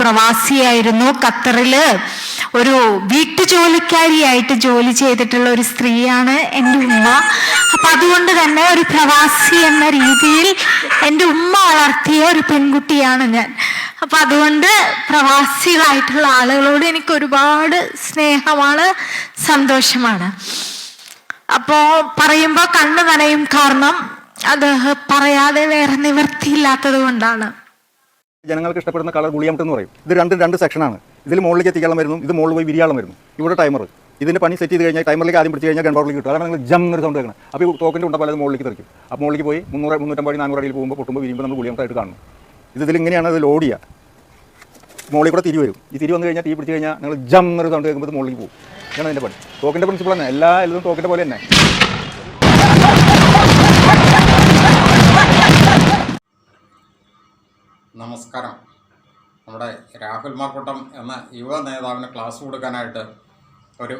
പ്രവാസിയായിരുന്നു. ഖത്തറിൽ ഒരു വീട്ടുജോലിക്കാരിയായിട്ട് ജോലി ചെയ്തിട്ടുള്ള ഒരു സ്ത്രീയാണ് എന്റെ ഉമ്മ. അപ്പൊ അതുകൊണ്ട് തന്നെ ഒരു പ്രവാസി എന്ന രീതിയിൽ എന്റെ ഉമ്മ വളർത്തിയ ഒരു പെൺകുട്ടിയാണ് ഞാൻ. അപ്പൊ അതുകൊണ്ട് പ്രവാസികളായിട്ടുള്ള ആളുകളോട് എനിക്ക് ഒരുപാട് സ്നേഹമാണ് സന്തോഷമാണ്. അപ്പോൾ പറയുമ്പോ കണ്ണു നനയും കാരണം അത് പറയാതെ വേറെ നിവൃത്തിയില്ലാത്തത് കൊണ്ടാണ്. ജനങ്ങൾക്ക് ഇഷ്ടപ്പെടുന്ന കളർ ഗുളിയാമട്ട് എന്ന് പറയും. ഇത് രണ്ട് രണ്ട് സെക്ഷനാണ് ഇതിൽ മുകളിലേക്ക് എത്തിക്കാളം വരുന്നു ഇത് മുകളിൽ പോയി വിരിയാളം വരുന്നു ഇവിടെ ടൈമർ ഇതിന്റെ പണി സെറ്റ് ചെയ്ത് കഴിഞ്ഞാൽ ടൈമറിലേക്ക് ആദ്യം പിടിച്ച് കഴിഞ്ഞാൽ ഗൺപവറിലേക്ക് കിട്ടും അതാണ് നിങ്ങൾ ജം എന്നൊരു സൗണ്ട് കേൾക്കണം അപ്പോൾ ഈ തോക്കിന്റെ ഉണ്ടപ്പോൾ അത് മുകളിലേക്ക് തെറിക്കും. അപ്പോൾ മുകളിലേക്ക് പോയി മുന്നൂറ് മുന്നൂറ്റമ്പത് നാനൂറ് അടിയിൽ പോകുമ്പോൾ പൊട്ടുമ്പോൾ വിരിയുമ്പോൾ നമ്മൾ ഗുളിയാമട്ടായിട്ട് കാണും ഇത് ഇതിൽ ഇങ്ങനെയാണ് അത് ലോഡ് ചെയ്യുക മുകളിൽ കൂടെ തിരി വരും. ഈ തിരി വന്നു കഴിഞ്ഞാൽ തീ പിടിച്ച് കഴിഞ്ഞാൽ നിങ്ങൾ ജം എന്നൊരു സൗണ്ട് കേൾക്കുമ്പോൾ ഇത് മുകളിലേക്ക് പോകും. ഇതാണ് അതിന്റെ പണി. തോക്കിന്റെ പ്രിൻസിപ്പിൾ തന്നെ. എല്ലാ എല്ലാം തോക്കിന്റെ പോലെ തന്നെ. നമസ്കാരം. നമ്മുടെ രാഹുൽ മാക്കൂട്ടം എന്ന യുവ നേതാവിന് ക്ലാസ് കൊടുക്കാനായിട്ട് ഒരു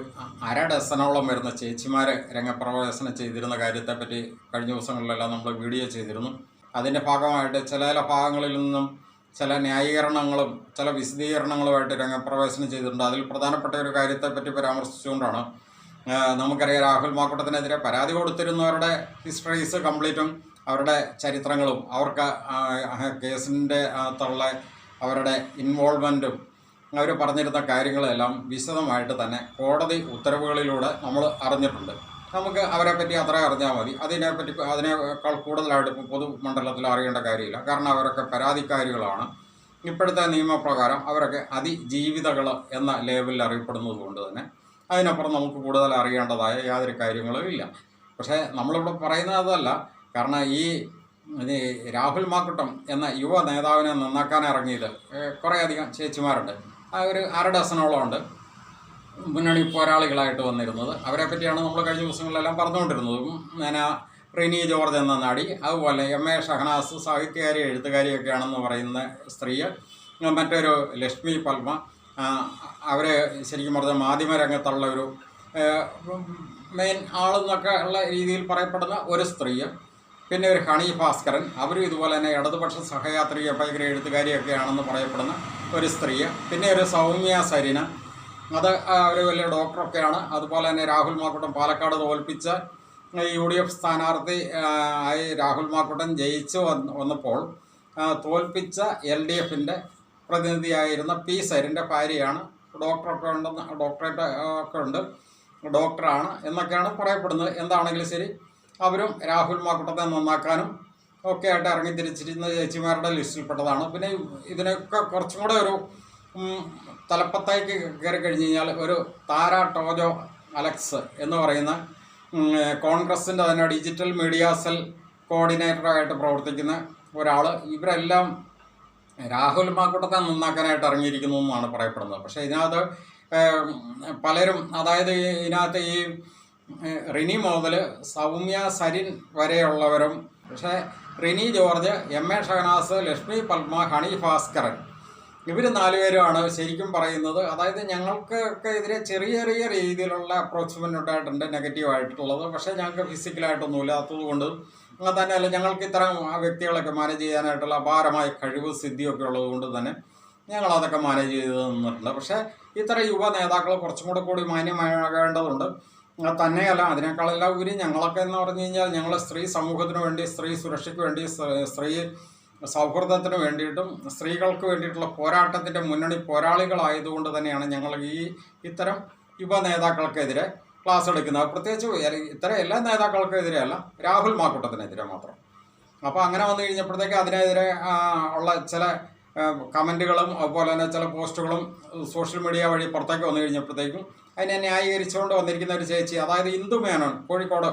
അര ഡസനോളം വരുന്ന ചേച്ചിമാർ രംഗപ്രവേശനം ചെയ്തിരുന്ന കാര്യത്തെപ്പറ്റി കഴിഞ്ഞ ദിവസങ്ങളിലെല്ലാം നമ്മൾ വീഡിയോ ചെയ്തിരുന്നു. അതിന്റെ ഭാഗമായിട്ട് ചില ചില ഭാഗങ്ങളിൽ നിന്നും ചില ന്യായീകരണങ്ങളും ചില വിശദീകരണങ്ങളുമായിട്ട് രംഗപ്രവേശനം ചെയ്തിട്ടുണ്ട്. അതിൽ പ്രധാനപ്പെട്ട ഒരു കാര്യത്തെപ്പറ്റി പരാമർശിച്ചുകൊണ്ടാണ്. നമുക്കറിയാം രാഹുൽ മാക്കൂട്ടത്തിനെതിരെ പരാതി കൊടുത്തിരുന്നവരുടെ ഹിസ്റ്ററീസ് കംപ്ലീറ്റും അവരുടെ ചരിത്രങ്ങളും അവർക്ക് കേസിന്റെ അകത്തുള്ള അവരുടെ ഇൻവോൾവ്മെന്റും അവർ പറഞ്ഞിരുന്ന കാര്യങ്ങളെല്ലാം വിശദമായിട്ട് തന്നെ കോടതി ഉത്തരവുകളിലൂടെ നമ്മൾ അറിഞ്ഞിട്ടുണ്ട്. നമുക്ക് അവരെപ്പറ്റി പറ്റി അത്ര അറിഞ്ഞാൽ മതി. അതിനെപ്പറ്റി അതിനേക്കാൾ കൂടുതലായിട്ട് ഇപ്പോൾ പൊതുമണ്ഡലത്തിൽ അറിയേണ്ട കാര്യമില്ല. കാരണം അവരൊക്കെ പരാതിക്കാരികളാണ്. ഇപ്പോഴത്തെ നിയമപ്രകാരം അവരൊക്കെ അതിജീവിതകൾ എന്ന ലേബലിൽ അറിയപ്പെടുന്നത് കൊണ്ട് തന്നെ അതിനപ്പുറം നമുക്ക് കൂടുതൽ അറിയേണ്ടതായ യാതൊരു കാര്യങ്ങളും ഇല്ല. പക്ഷേ നമ്മളിവിടെ പറയുന്നത് അതല്ല. കാരണം ഈ രാഹുൽ മാക്കുട്ടം എന്ന യുവ നേതാവിനെ നന്നാക്കാൻ ഇറങ്ങിയത് കുറേയധികം ചേച്ചിമാരുണ്ട്. ആ ഒരു അര ഡസനോളം ഉണ്ട് മുന്നണി പോരാളികളായിട്ട് വന്നിരുന്നത്. അവരെ പറ്റിയാണ് നമ്മൾ കഴിഞ്ഞ ദിവസങ്ങളിലെല്ലാം പറഞ്ഞുകൊണ്ടിരുന്നത്. ഞാൻ റിനി ജോർജ് എന്ന നാടി അതുപോലെ എം എ ഷഹനാസ് സാഹിത്യകാരി എഴുത്തുകാരിയൊക്കെയാണെന്ന് പറയുന്ന സ്ത്രീ മറ്റൊരു ലക്ഷ്മി പത്മ അവർ ശരിക്കും പറഞ്ഞാൽ മാധ്യമരംഗത്തുള്ള ഒരു മെയിൻ ആളെന്നൊക്കെ ഉള്ള രീതിയിൽ പറയപ്പെടുന്ന ഒരു സ്ത്രീ. പിന്നെ ഒരു ഹണി ഭാസ്കരൻ. അവരും ഇതുപോലെ തന്നെ ഇടതുപക്ഷ സഹയാത്രിക ഭയങ്കര എഴുത്തുകാരിയൊക്കെയാണെന്ന് പറയപ്പെടുന്ന ഒരു സ്ത്രീ പിന്നെ ഒരു സൗമ്യ സരിന. അത് ഒരു വലിയ ഡോക്ടറൊക്കെയാണ്. അതുപോലെ തന്നെ രാഹുൽ മാക്കുട്ടൻ പാലക്കാട് തോൽപ്പിച്ച യു ഡി എഫ് സ്ഥാനാർത്ഥി ആയി രാഹുൽ മാക്കുട്ടൻ ജയിച്ചു വന്ന് വന്നപ്പോൾ തോൽപ്പിച്ച എൽ ഡി എഫിന്റെ പ്രതിനിധിയായിരുന്ന പി സരിന്റെ ഭാര്യയാണ്. ഡോക്ടറൊക്കെ ഉണ്ടെന്ന് ഡോക്ടറേറ്റ് ഒക്കെ ഉണ്ട്. ഡോക്ടറാണ് എന്നൊക്കെയാണ് പറയപ്പെടുന്നത്. എന്താണെങ്കിലും ശരി അവരും രാഹുൽ മാക്കുട്ടത്തെ നന്നാക്കാനും ഒക്കെ ആയിട്ട് ഇറങ്ങി തിരിച്ചിരുന്ന ചേച്ചിമാരുടെ ലിസ്റ്റിൽപ്പെട്ടതാണ്. പിന്നെ ഇതിനൊക്കെ കുറച്ചും കൂടെ ഒരു തലപ്പത്തേക്ക് കയറി കഴിഞ്ഞ് കഴിഞ്ഞാൽ ഒരു താര ടോജോ അലക്സ് എന്ന് പറയുന്ന കോൺഗ്രസിന്റെ തന്നെ ഡിജിറ്റൽ മീഡിയ സെൽ കോർഡിനേറ്ററായിട്ട് പ്രവർത്തിക്കുന്ന ഒരാൾ ഇവരെല്ലാം രാഹുൽ മാക്കൂട്ടത്തെ നന്നാക്കാനായിട്ട് ഇറങ്ങിയിരിക്കുന്നു എന്നാണ് പറയപ്പെടുന്നത്. പക്ഷേ ഇതിനകത്ത് പലരും അതായത് ഇതിനകത്ത് ഈ റിനി മുതൽ സൗമ്യ സരിൻ വരെയുള്ളവരും പക്ഷേ Rini George M A Shahanas Lakshmi Padma Honey Bhaskaran. ഇവർ നാലുപേരുമാണ് ശരിക്കും പറയുന്നത്. അതായത് ഞങ്ങൾക്ക് ഒക്കെ എതിരെ ചെറിയ ചെറിയ രീതിയിലുള്ള അപ്രോച്ച്മെന്റ് ഉണ്ടായിട്ടുണ്ട് നെഗറ്റീവ് ആയിട്ടുള്ളത്. പക്ഷേ ഞങ്ങൾക്ക് ഫിസിക്കലായിട്ടൊന്നും ഇല്ലാത്തത് കൊണ്ട് തന്നെയല്ല ഞങ്ങൾക്ക് ഇത്തരം വ്യക്തികളൊക്കെ മാനേജ് ചെയ്യാനായിട്ടുള്ള അപാരമായ കഴിവ് സിദ്ധിയൊക്കെ ഉള്ളത് കൊണ്ട് തന്നെ ഞങ്ങൾ അതൊക്കെ മാനേജ് ചെയ്ത് തന്നിട്ടുണ്ട്. പക്ഷേ ഇത്തരം യുവ നേതാക്കൾ കുറച്ചും കൂടെ കൂടി മാന്യമാകേണ്ടതുണ്ട്. തന്നെയല്ല. അതിനേക്കാളെല്ലാം ഉപരി ഞങ്ങളൊക്കെ എന്ന് പറഞ്ഞു കഴിഞ്ഞാൽ ഞങ്ങൾ സ്ത്രീ സമൂഹത്തിന് വേണ്ടി സ്ത്രീ സുരക്ഷയ്ക്ക് വേണ്ടി സ്ത്രീ- സൗഹൃദത്തിന് വേണ്ടിയിട്ടും സ്ത്രീകൾക്ക് വേണ്ടിയിട്ടുള്ള പോരാട്ടത്തിന്റെ മുന്നണി പോരാളികളായതുകൊണ്ട് തന്നെയാണ് ഞങ്ങൾ ഈ ഇത്തരം യുവ നേതാക്കൾക്കെതിരെ ക്ലാസ് എടുക്കുന്നത്. പ്രത്യേകിച്ച് ഇത്തരം എല്ലാ നേതാക്കൾക്കെതിരെ അല്ല രാഹുൽ മാക്കൂട്ടത്തിനെതിരെ മാത്രം. അപ്പോൾ അങ്ങനെ വന്നു കഴിഞ്ഞപ്പോഴത്തേക്ക് അതിനെതിരെ ഉള്ള ചില കമന്റുകളും അതുപോലെ തന്നെ ചില പോസ്റ്റുകളും സോഷ്യൽ മീഡിയ വഴി പുറത്തേക്ക് വന്നു കഴിഞ്ഞപ്പോഴത്തേക്കും അതിനെ ന്യായീകരിച്ചുകൊണ്ട് വന്നിരിക്കുന്ന ഒരു ചേച്ചി അതായത് ഇന്ദു മേനോൻ കോഴിക്കോട്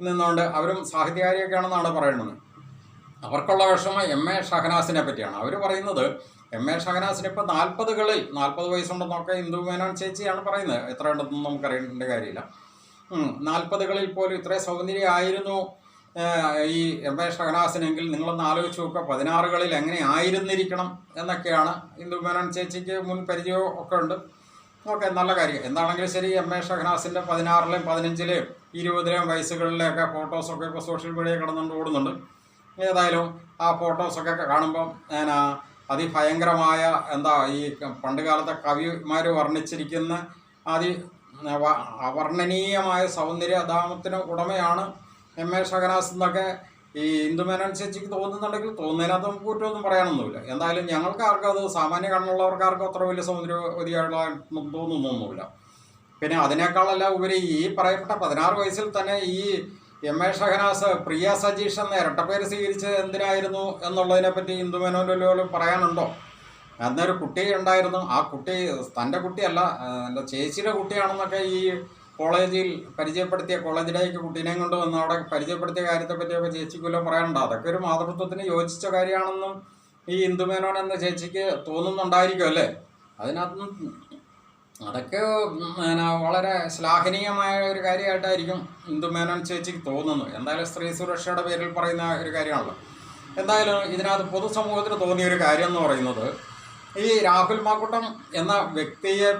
നിന്നുകൊണ്ട് അവരും സാഹിത്യകാരിയൊക്കെയാണെന്നാണ് പറയുന്നത്. അവർക്കുള്ള വിഷമം എം എ ഷഹനാസിനെ പറ്റിയാണ്. അവർ പറയുന്നത് എം എ ഷഹനാസിന് ഇപ്പോൾ നാൽപ്പതുകളിൽ നാൽപ്പത് വയസ്സുണ്ടെന്നൊക്കെ ഇന്ദു മേനോൻ ചേച്ചിയാണ് പറയുന്നത്. എത്ര ഉണ്ടെന്നൊന്നും നമുക്കറിയേണ്ട കാര്യമില്ല. നാൽപ്പതുകളിൽ പോലും ഇത്രയും സൗന്ദര്യമായിരുന്നു ഈ എം എ ഷഹനാസിനെങ്കിൽ. നിങ്ങളൊന്ന് ആലോചിച്ച് നോക്കുക പതിനാറുകളിൽ എങ്ങനെ ആയിരുന്നിരിക്കണം എന്നൊക്കെയാണ് ഇന്ദു മേനോൻ ചേച്ചിക്ക് മുൻ പരിചയവും ഒക്കെ ഉണ്ട്. ഓക്കെ നല്ല കാര്യം. എന്താണെങ്കിലും ശരി എം എ ഷഹനാസിന്റെ പതിനാറിലെയും പതിനഞ്ചിലെയും ഇരുപതിലെയും വയസ്സുകളിലെയൊക്കെ ഫോട്ടോസൊക്കെ ഇപ്പോൾ സോഷ്യൽ മീഡിയ കിടന്നുകൊണ്ട് ഓടുന്നുണ്ട്. ഏതായാലും ആ ഫോട്ടോസൊക്കെ കാണുമ്പം ഞാൻ അതിഭയങ്കരമായ എന്താ ഈ പണ്ട് കാലത്തെ കവിമാർ വർണിച്ചിരിക്കുന്ന അതി അവർണനീയമായ സൗന്ദര്യധാമത്തിന് ഉടമയാണ് എം എ ഷഹനാസ് എന്നൊക്കെ ഈ ഹിന്ദുമേനോൻ ചേച്ചിക്ക് തോന്നുന്നുണ്ടെങ്കിൽ തോന്നുന്നതിനകത്ത് നമുക്ക് കുറ്റമൊന്നും പറയാനൊന്നുമില്ല. എന്തായാലും ഞങ്ങൾക്ക് ആർക്കും അത് സാമാന്യ കണ്ണുള്ളവർക്ക് ആർക്കും അത്ര വലിയ സൗന്ദര്യവതിയായിട്ടുള്ള തോന്നുന്നൊന്നുമില്ല. പിന്നെ അതിനേക്കാളല്ല ഉപരി ഈ പറയപ്പെട്ട പതിനാറ് വയസ്സിൽ തന്നെ ഈ എം എ ഷഹനാസ് പ്രിയ സജീഷ് എന്ന ഇരട്ടപ്പേര് സ്വീകരിച്ചത് എന്തിനായിരുന്നു എന്നുള്ളതിനെ പറ്റി ഹിന്ദുമേനോന്റെ പറയാനുണ്ടോ? അന്നൊരു കുട്ടി ഉണ്ടായിരുന്നു. ആ കുട്ടി തന്റെ കുട്ടിയല്ല എന്റെ ചേച്ചിയുടെ കുട്ടിയാണെന്നൊക്കെ ഈ കോളേജിൽ പരിചയപ്പെടുത്തിയ കോളേജിലേക്ക് കുട്ടീനെ കൊണ്ട് വന്ന് അവിടെ പരിചയപ്പെടുത്തിയ കാര്യത്തെ പറ്റിയൊക്കെ ചേച്ചിക്ക് വല്ലതും പറയാനുണ്ടോ? അതൊക്കെ ഒരു മാതൃത്വത്തിന് യോജിച്ച കാര്യമാണെന്നും ഈ ഹിന്ദുമേനോൻ എന്ന ചേച്ചിക്ക് തോന്നുന്നുണ്ടായിരിക്കും അല്ലേ? അതിനകത്ത് അതൊക്കെ വളരെ ശ്ലാഘനീയമായ ഒരു കാര്യമായിട്ടായിരിക്കും ഹിന്ദുമേനോൻ ചേച്ചിക്ക് തോന്നുന്നു എന്തായാലും സ്ത്രീ സുരക്ഷയുടെ പേരിൽ പറയുന്ന ഒരു കാര്യമാണല്ലോ. എന്തായാലും ഇതിനകത്ത് പൊതുസമൂഹത്തിന് തോന്നിയ ഒരു കാര്യം എന്ന് പറയുന്നത് ഈ രാഹുൽ മാക്കുട്ടം എന്ന വ്യക്തിയെ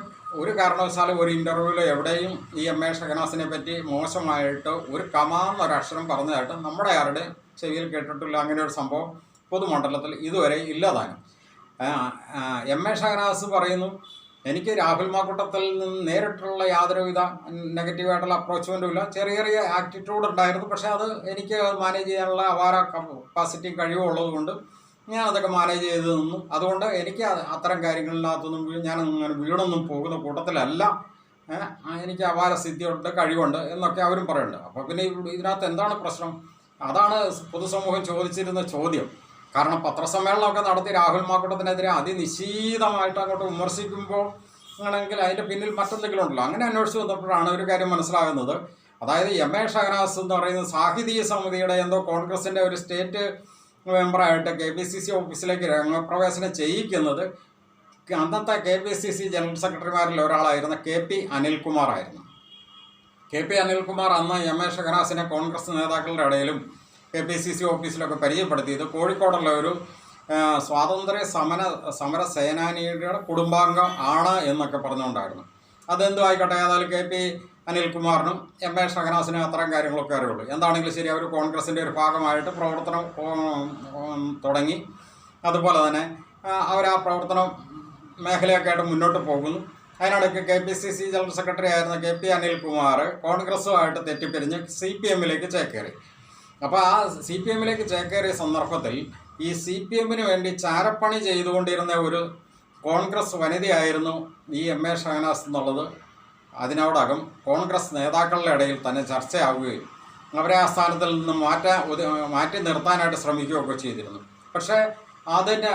ഒരു കാരണവശാലും ഒരു ഇന്റർവ്യൂവിൽ എവിടെയും ഈ എം എ ഷഹനാസിനെ പറ്റി മോശമായിട്ട് ഒരു കമാന്നൊരു അക്ഷരം പറഞ്ഞതായിട്ട് നമ്മുടെ ആരുടെ ചെവിയിൽ കേട്ടിട്ടില്ല അങ്ങനെ ഒരു സംഭവം പൊതുമണ്ഡലത്തിൽ ഇതുവരെ ഇല്ലതാണ് എം എ ഷഹനാസ് പറയുന്നു എനിക്ക് രാഹുൽ മാക്കൂട്ടത്തിൽ നിന്ന് നേരിട്ടുള്ള യാതൊരുവിധ നെഗറ്റീവായിട്ടുള്ള അപ്രോച്ച്മെന്റും ഇല്ല. ചെറിയ ചെറിയ ആറ്റിറ്റ്യൂഡ് ഉണ്ടായിരുന്നു. പക്ഷേ അത് എനിക്ക് മാനേജ് ചെയ്യാനുള്ള അപാര കപ്പാസിറ്റി കഴിവുള്ളത് കൊണ്ട് ഞാൻ അതൊക്കെ മാനേജ് ചെയ്ത് നിന്നു. അതുകൊണ്ട് എനിക്ക് അത്തരം കാര്യങ്ങളിനകത്തൊന്നും ഞാൻ അങ്ങനെ വീടൊന്നും പോകുന്ന കൂട്ടത്തിലല്ല. എനിക്ക് അപാര സിദ്ധിയുണ്ട് കഴിവുണ്ട് എന്നൊക്കെ അവരും പറയുന്നുണ്ട്. അപ്പോൾ പിന്നെ ഇതിനകത്ത് എന്താണ് പ്രശ്നം? അതാണ് പൊതുസമൂഹം ചോദിച്ചിരുന്ന ചോദ്യം. കാരണം പത്രസമ്മേളനമൊക്കെ നടത്തി രാഹുൽ മാക്കൂട്ടത്തിനെതിരെ അതിനിശീതമായിട്ട് അങ്ങോട്ട് വിമർശിക്കുമ്പോൾ ആണെങ്കിൽ അതിന്റെ പിന്നിൽ മറ്റെന്തെങ്കിലും ഉണ്ടല്ലോ. അങ്ങനെ അന്വേഷിച്ച് വന്നപ്പോഴാണ് ഒരു കാര്യം മനസ്സിലാകുന്നത്. അതായത് എം എ ഷഹനാസ് എന്ന് പറയുന്ന സാഹിതീയ സമിതിയുടെ എന്തോ കോൺഗ്രസിന്റെ ഒരു സ്റ്റേറ്റ് മെമ്പറായിട്ട് കെ പി സി സി ഓഫീസിലേക്ക് രംഗപ്രവേശനം ചെയ്യിക്കുന്നത് അന്നത്തെ K P C C general സെക്രട്ടറിമാരിൽ ഒരാളായിരുന്ന കെ പി അനിൽകുമാർ ആയിരുന്നു കെ പി അനിൽകുമാർ അന്ന് എം എ ഷഹനാസിനെ കോൺഗ്രസ് നേതാക്കളുടെ ഇടയിലും കെ പി സി സി ഓഫീസിലൊക്കെ പരിചയപ്പെടുത്തിയത് കോഴിക്കോടുള്ള ഒരു സ്വാതന്ത്ര്യ സമര സമര സേനാനിയുടെ കുടുംബാംഗം ആണ് എന്നൊക്കെ പറഞ്ഞുകൊണ്ടായിരുന്നു. അതെന്തും ആയിക്കോട്ടെ ഏതായാലും കെ പി അനിൽകുമാറിനും എം എ ഷഹനാസിനും അത്തരം കാര്യങ്ങളൊക്കെ അറിയുള്ളൂ. എന്താണെങ്കിലും ശരി അവർ കോൺഗ്രസിന്റെ ഒരു ഭാഗമായിട്ട് പ്രവർത്തനം തുടങ്ങി. അതുപോലെ തന്നെ അവർ ആ പ്രവർത്തനം മേഖലയൊക്കെ ആയിട്ട് മുന്നോട്ട് പോകുന്നു. അതിനിടയ്ക്ക് K P C C general secretary ആയിരുന്ന കെ പി അനിൽകുമാർ കോൺഗ്രസുമായിട്ട് തെറ്റിപ്പിരിഞ്ഞ് സി പി എമ്മിലേക്ക് ചേക്കേറി. അപ്പോൾ ആ സി പി എമ്മിലേക്ക് ചേക്കേറിയ സന്ദർഭത്തിൽ ഈ സി പി എമ്മിന് വേണ്ടി ചാരപ്പണി ചെയ്തുകൊണ്ടിരുന്ന ഒരു കോൺഗ്രസ് വനിതയായിരുന്നു ഈ എം എ ഷഹനാസ് എന്നുള്ളത്. അതിനോടകം കോൺഗ്രസ് നേതാക്കളുടെ ഇടയിൽ തന്നെ ചർച്ചയാവുകയും അവരെ ആ സ്ഥാനത്തിൽ നിന്ന് മാറ്റാൻ മാറ്റി നിർത്താനായിട്ട് ശ്രമിക്കുകയൊക്കെ ചെയ്തിരുന്നു. പക്ഷേ അതിന്റെ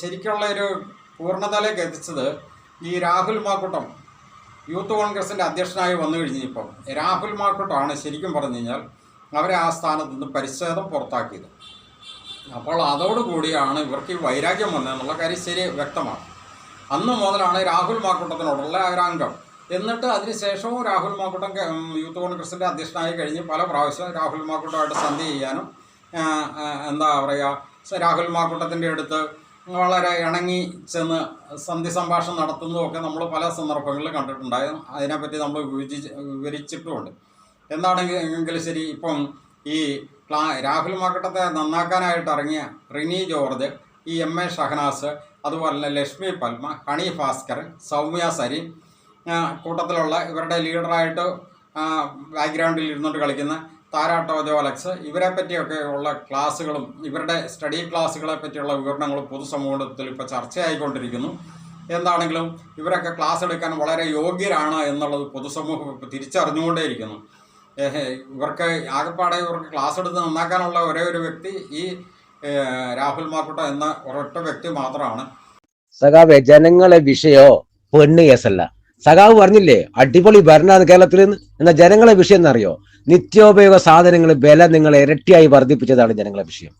ശരിക്കുള്ള ഒരു പൂർണതയിലേക്ക് എത്തിച്ചത് ഈ രാഹുൽ മാക്കൂട്ടം യൂത്ത് കോൺഗ്രസിന്റെ അധ്യക്ഷനായി വന്നു കഴിഞ്ഞപ്പോൾ രാഹുൽ മാക്കുട്ടമാണ് ശരിക്കും പറഞ്ഞു കഴിഞ്ഞാൽ അവരെ ആ സ്ഥാനത്ത് നിന്ന് പരിച്ഛേദം പുറത്താക്കിയത്. അപ്പോൾ അതോടുകൂടിയാണ് ഇവർക്ക് ഈ വൈരാഗ്യം വന്നതെന്നുള്ള കാര്യം ശരി വ്യക്തമാണ്. അന്ന് മുതലാണ് രാഹുൽ മാക്കുട്ടത്തിനോടുള്ള ഒരു അംഗം. എന്നിട്ട് അതിനുശേഷവും രാഹുൽ മാക്കൂട്ടം യൂത്ത് കോൺഗ്രസിന്റെ അധ്യക്ഷനായി കഴിഞ്ഞ് പല പ്രാവശ്യം രാഹുൽ മാക്കൂട്ടമായിട്ട് സന്ധി ചെയ്യാനും എന്താ പറയുക രാഹുൽ മാക്കൂട്ടത്തിന്റെ അടുത്ത് വളരെ ഇണങ്ങി ചെന്ന് സന്ധി സംഭാഷണം നടത്തുന്നതൊക്കെ നമ്മൾ പല സന്ദർഭങ്ങളിൽ കണ്ടിട്ടുണ്ടായിരുന്നു അതിനെപ്പറ്റി നമ്മൾ വിവരിച്ച് വിവരിച്ചിട്ടുമുണ്ട്. എന്താണെങ്കിൽ ശരി ഇപ്പം ഈ രാഹുൽ മാക്കട്ടത്തെ നന്നാക്കാനായിട്ട് ഇറങ്ങിയ റിനി ജോർജ് ഈ എം എ ഷഹനാസ് അതുപോലെ തന്നെ ലക്ഷ്മി പത്മ ഹണി ഭാസ്കർ സൗമ്യ സരീൻ ആ, കൂട്ടത്തിലുള്ള ഇവരുടെ ലീഡറായിട്ട് ബാക്ക്ഗ്രൗണ്ടിൽ ഇരുന്നിട്ട് കളിക്കുന്ന താരാട്ടോ ജോ അലക്സ്. ഇവരെ പറ്റിയൊക്കെ ഉള്ള ക്ലാസ്സുകളും ഇവരുടെ സ്റ്റഡി ക്ലാസ്സുകളെ പറ്റിയുള്ള വിവരണങ്ങളും പൊതുസമൂഹത്തിൽ ഇപ്പോൾ ചർച്ചയായിക്കൊണ്ടിരിക്കുന്നു. എന്താണെങ്കിലും ഇവരൊക്കെ ക്ലാസ് എടുക്കാൻ വളരെ യോഗ്യരാണ് എന്നുള്ളത് പൊതുസമൂഹം ഇപ്പോൾ തിരിച്ചറിഞ്ഞുകൊണ്ടേയിരിക്കുന്നു. ഇവർക്ക് ആകെപ്പാടെ ഇവർക്ക് ക്ലാസ് എടുത്ത് നന്നാക്കാനുള്ള ഒരേ ഒരു വ്യക്തി ഈ രാഹുൽ മാക്കുട്ട എന്ന ഒരൊറ്റ വ്യക്തി മാത്രമാണ്. സഖാവെ ജനങ്ങളെ വിഷയോ? പെണ്ണ് കേസല്ല. സഖാവ് പറഞ്ഞില്ലേ അടിപൊളി ഭരണമാണ് കേരളത്തിൽ എന്ന? ജനങ്ങളെ വിഷയം എന്നറിയോ? നിത്യോപയോഗ സാധനങ്ങൾ വില നിങ്ങൾ ഇരട്ടിയായി വർദ്ധിപ്പിച്ചതാണ് ജനങ്ങളെ വിഷയം.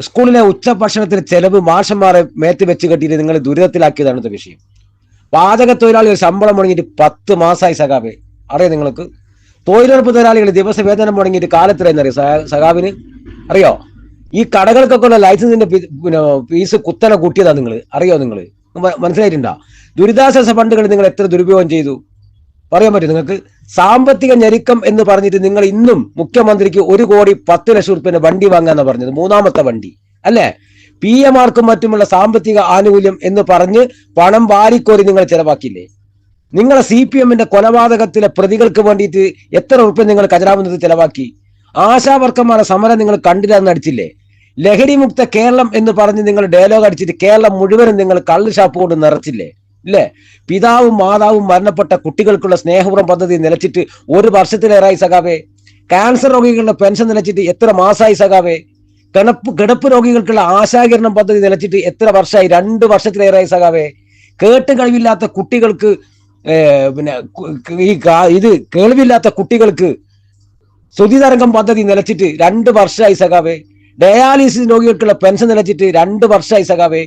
സ്കൂളിലെ ഉച്ചഭക്ഷണത്തിന് ചെലവ് മാഷന്മാരെ മേത്ത് വെച്ച് കെട്ടിയിട്ട് നിങ്ങൾ ദുരിതത്തിലാക്കിയതാണ് വിഷയം. പാചക തൊഴിലാളികൾ ശമ്പളം മുടങ്ങിയിട്ട് പത്ത് മാസമായി സഖാവെ. അറിയോ നിങ്ങൾക്ക്? തൊഴിലുറപ്പ് തൊഴിലാളികൾ ദിവസ വേതനം മുടങ്ങിയിട്ട് കാലത്തിലെന്നറിയോ സഖാ- സഖാവിന്? അറിയോ? ഈ കടകൾക്കൊക്കെ ഉള്ള ലൈസൻസിന്റെ പിന്നെ ഫീസ് കുത്തനെ കൂട്ടിയതാ നിങ്ങൾ. അറിയോ നിങ്ങൾ? മനസ്സിലായിട്ടുണ്ടോ? ദുരിതാശ്വാസ ഫണ്ടുകൾ നിങ്ങൾ എത്ര ദുരുപയോഗം ചെയ്തു? പറയാൻ പറ്റും നിങ്ങൾക്ക്? സാമ്പത്തിക ഞെരുക്കം എന്ന് പറഞ്ഞിട്ട് നിങ്ങൾ ഇന്നും മുഖ്യമന്ത്രിക്ക് ഒരു കോടി പത്ത് ലക്ഷം റുപ്യന്റെ വണ്ടി വാങ്ങാന്നാ പറഞ്ഞത് മൂന്നാമത്തെ വണ്ടി. അല്ലേ? പി എമാർക്കും മറ്റുമുള്ള സാമ്പത്തിക ആനുകൂല്യം എന്ന് പറഞ്ഞ് പണം വാരിക്കോരി നിങ്ങൾ ചെലവാക്കില്ലേ നിങ്ങളെ സി പി എമ്മിന്റെ കൊലപാതകത്തിലെ പ്രതികൾക്ക് വേണ്ടിയിട്ട് എത്ര റുപ്യ നിങ്ങൾ ഖജനാവിനത് ചെലവാക്കി? ആശാവർക്കന്മാരുടെ സമരം നിങ്ങൾ കണ്ടില്ല എന്ന് അടിച്ചില്ലേ ലഹരി മുക്ത കേരളം എന്ന് പറഞ്ഞ് നിങ്ങൾ ഡയലോഗ് അടിച്ചിട്ട് കേരളം മുഴുവനും നിങ്ങൾ കള്ള് ഷാപ്പ് കൊണ്ട് നിറച്ചില്ലേ? ഇല്ലേ? പിതാവും മാതാവും മരണപ്പെട്ട കുട്ടികൾക്കുള്ള സ്നേഹപുറം പദ്ധതി നിലച്ചിട്ട് ഒരു വർഷത്തിലേറായി സഖാവേ. ക്യാൻസർ രോഗികളുടെ പെൻഷൻ നിലച്ചിട്ട് എത്ര മാസമായി സഖാവേ? കിടപ്പ് കിടപ്പ് രോഗികൾക്കുള്ള ആശാകിരണം പദ്ധതി നിലച്ചിട്ട് എത്ര വർഷമായി രണ്ട് വർഷത്തിലേറായി സഖാവേ. കേട്ട് കഴിവില്ലാത്ത കുട്ടികൾക്ക് പിന്നെ ഈ ഇത് കേൾവില്ലാത്ത കുട്ടികൾക്ക് ശ്രുതിതരംഗം പദ്ധതി നിലച്ചിട്ട് രണ്ട് വർഷമായി സഖാവേ. ഡയാലിസിസ് രോഗികൾക്കുള്ള പെൻഷൻ നിലച്ചിട്ട് രണ്ട് വർഷമായി സഖാവേ.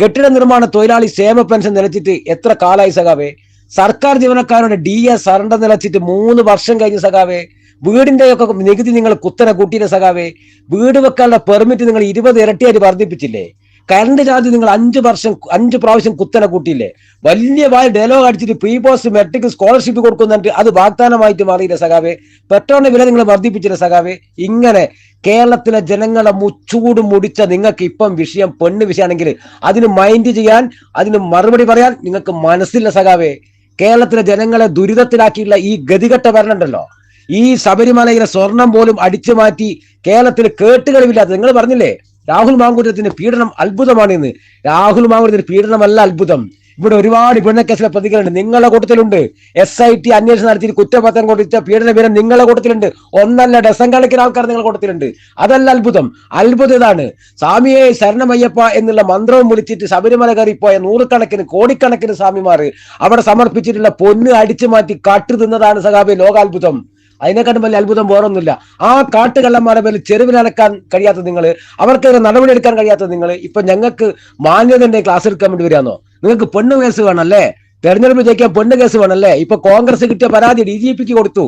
കെട്ടിട നിർമ്മാണ തൊഴിലാളി ക്ഷേമ പെൻഷൻ നിലച്ചിട്ട് എത്ര കാലമായി സഖാവേ. സർക്കാർ ജീവനക്കാരുടെ ഡി എസ് സറണ്ടർ നിലച്ചിട്ട് മൂന്ന് വർഷം കഴിഞ്ഞ സഖാവേ. വീടിന്റെ ഒക്കെ നികുതി നിങ്ങൾ കുത്തനെ കൂട്ടിയില്ല സഖാവേ. വീട് വെക്കാനുള്ള പെർമിറ്റ് നിങ്ങൾ ഇരുപത് ഇരട്ടിയായിട്ട് വർദ്ധിപ്പിച്ചില്ലേ. കറണ്ട് ചാർജ് നിങ്ങൾ അഞ്ച് വർഷം അഞ്ച് പ്രാവശ്യം കുത്തനെ കൂട്ടിയില്ലേ. വലിയ ഡയലോഗ് അടിച്ചിട്ട് പ്രീ പോസ്റ്റ് മെട്രിക് സ്കോളർഷിപ്പ് കൊടുക്കുന്നുണ്ട് അത് വാഗ്ദാനമായിട്ട് മാറിയില്ല സഖാവേ. പെട്രോളിന്റെ വില നിങ്ങൾ വർദ്ധിപ്പിച്ചില്ല സഖാവേ. ഇങ്ങനെ കേരളത്തിലെ ജനങ്ങളെ മുച്ചൂട് മുടിച്ച നിങ്ങൾക്ക് ഇപ്പം വിഷയം പെണ്ണ് വിഷയമാണെങ്കിൽ അതിന് മൈൻഡ് ചെയ്യാൻ അതിന് മറുപടി പറയാൻ നിങ്ങൾക്ക് മനസ്സില്ല സഖാവേ. കേരളത്തിലെ ജനങ്ങളെ ദുരിതത്തിലാക്കിയുള്ള ഈ ഗതികെട്ട ഭരണമുണ്ടല്ലോ ഈ ശബരിമലയിലെ സ്വർണം പോലും അടിച്ചു മാറ്റി കേരളത്തിൽ കേട്ടുകളിവില്ലാത്ത നിങ്ങൾ പറഞ്ഞില്ലേ? രാഹുൽ മാങ്കൂട്ടത്തിന്റെ പീഡനം അത്ഭുതമാണ് ഇന്ന് രാഹുൽ മാങ്കൂട്ടത്തിന്റെ പീഡനമല്ല അത്ഭുതം. ഇവിടെ ഒരുപാട് പീഡന കേസിലെ പ്രതികളുണ്ട്. നിങ്ങളുടെ കൂട്ടത്തിലുണ്ട്. എസ് ഐ ടി അന്വേഷണം നടത്തി കുറ്റപത്രം കൊടുത്ത പീഡന പീഡനം നിങ്ങളുടെ കൂട്ടത്തിലുണ്ട്. ഒന്നല്ല ഡസൻ കണക്കിന് ആൾക്കാർ നിങ്ങളുടെ കൂട്ടത്തിലുണ്ട്. അതല്ല അത്ഭുതം. അത്ഭുതം ഇതാണ്. സ്വാമിയെ ശരണമയ്യപ്പ എന്നുള്ള മന്ത്രവും വിളിച്ചിട്ട് ശബരിമല കയറിപ്പോയ നൂറുകണക്കിന് കോടിക്കണക്കിന് സ്വാമിമാർ അവിടെ സമർപ്പിച്ചിട്ടുള്ള പൊന്ന് അടിച്ചു മാറ്റി കാട്ടു തിന്നതാണ് സഖാബി ലോകാത്ഭുതം. അതിനെക്കാട്ടും വലിയ അത്ഭുതം വേറൊന്നുമില്ല. ആ കാട്ടുകള്ളന്മാരെ മേൽ ചെരുവിലടക്കാൻ കഴിയാത്ത നിങ്ങൾ അവർക്കെതിരെ നടപടി എടുക്കാൻ കഴിയാത്ത നിങ്ങൾ ഇപ്പൊ ഞങ്ങൾക്ക് മാന്യതന്റെ ക്ലാസ് എടുക്കാൻ വേണ്ടി വരാന്നോ നിങ്ങൾക്ക് പെണ്ണു കേസ് വേണമല്ലേ? തെരഞ്ഞെടുപ്പ് ജയിക്കാൻ പെണ്ണു കേസ് വേണമല്ലേ? ഇപ്പൊ കോൺഗ്രസ് കിട്ടിയ പരാതി ഡി ജി പിക്ക് കൊടുത്തു.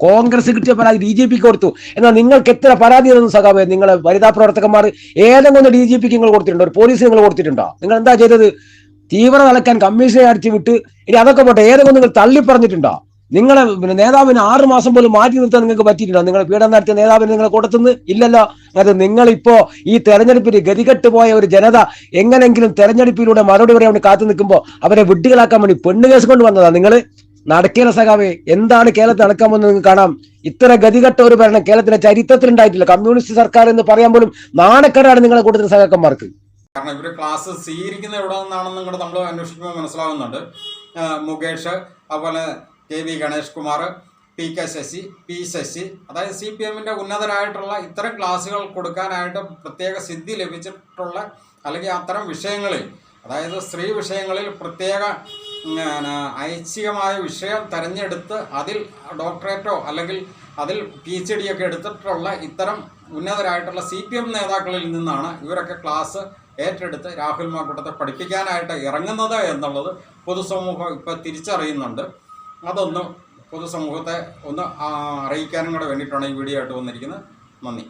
കോൺഗ്രസ് കിട്ടിയ പരാതി ഡി ജി പിക്ക് കൊടുത്തു. എന്നാൽ നിങ്ങൾക്ക് എത്ര പരാതി തന്നു സഖാബ് നിങ്ങളെ വനിതാ പ്രവർത്തകന്മാർ ഏതെങ്കിലും ഒന്ന് ഡി ജി പിക്ക് നിങ്ങൾ കൊടുത്തിട്ടുണ്ടോ? ഒരു പോലീസ് നിങ്ങൾ കൊടുത്തിട്ടുണ്ടോ? നിങ്ങൾ എന്താ ചെയ്തത്? തീവ്ര നടക്കാൻ കമ്മീഷനെ അടിച്ചു വിട്ട് ഇനി അതൊക്കെ പോട്ടെ ഏതെങ്കിലും നിങ്ങൾ തള്ളി പറഞ്ഞിട്ടുണ്ടോ നിങ്ങളെ നേതാവിന് ആറു മാസം പോലും മാറ്റി നിർത്താൻ നിങ്ങൾക്ക് പറ്റിയിട്ടില്ല. നിങ്ങൾ പീഡനം നടത്തിയ നേതാവിന് നിങ്ങളെ കൂട്ടത്തുനിന്ന് ഇല്ലല്ലോ. അത് നിങ്ങളിപ്പോ ഈ തെരഞ്ഞെടുപ്പിൽ ഗതികെട്ട് പോയ ഒരു ജനത എങ്ങനെങ്കിലും തെരഞ്ഞെടുപ്പിലൂടെ മറുപടി പറയാൻ വേണ്ടി കാത്തു നിൽക്കുമ്പോൾ അവരെ വിഡ്ഢികളാക്കാൻ വേണ്ടി പെണ്ണ് കേസ് കൊണ്ട് വന്നതാ നിങ്ങൾ നടക്കേല സഖാവേ എന്താണ് കേരളത്തിൽ നടക്കാൻ പോകുന്നത് നിങ്ങൾക്ക് കാണാം. ഇത്ര ഗതികെട്ട ഒരു ഭരണം കേരളത്തിന്റെ ചരിത്രത്തിൽ ഉണ്ടായിട്ടില്ല. കമ്മ്യൂണിസ്റ്റ് സർക്കാർ എന്ന് പറയാൻ പോലും നാണക്കേടാണ് നിങ്ങളെ കൂട്ടത്തിൽ സഖാക്കന്മാർക്ക്. കാരണം ഇവർ ക്ലാസ് സ്വീകരിക്കുന്ന എവിടെ നിന്നാണെന്ന് നമ്മൾ അന്വേഷിക്കുമ്പോൾ മനസ്സിലാവുന്നുണ്ട്. ആ, മുകേഷ് അതുപോലെ K V Ganesh Kumar P K Sasi P Sasi. അതായത് സി പി എമ്മിന്റെ ഉന്നതരായിട്ടുള്ള ഇത്തരം ക്ലാസ്സുകൾ കൊടുക്കാനായിട്ട് പ്രത്യേക സിദ്ധി ലഭിച്ചിട്ടുള്ള അല്ലെങ്കിൽ അത്തരം വിഷയങ്ങളിൽ അതായത് സ്ത്രീ വിഷയങ്ങളിൽ പ്രത്യേക ഐച്ഛികമായ വിഷയം തിരഞ്ഞെടുത്ത് അതിൽ ഡോക്ടറേറ്റോ അല്ലെങ്കിൽ അതിൽ പി എച്ച് ഡി ഒക്കെ എടുത്തിട്ടുള്ള ഇത്തരം ഉന്നതരായിട്ടുള്ള സി പി എം നേതാക്കളിൽ നിന്നാണ് ഇവരൊക്കെ ക്ലാസ് ഏറ്റെടുത്ത് രാഹുൽ മാക്കൂട്ടത്തെ പഠിപ്പിക്കാനായിട്ട് ഇറങ്ങുന്നത് എന്നുള്ളത് പൊതുസമൂഹം ഇപ്പോൾ തിരിച്ചറിയുന്നുണ്ട്. അതൊന്ന് പൊതുസമൂഹത്തെ ഒന്ന് അറിയിക്കാനും കൂടെ വേണ്ടിയിട്ടാണ് ഈ വീഡിയോ ആയിട്ട് വന്നിരിക്കുന്നത്. നന്ദി.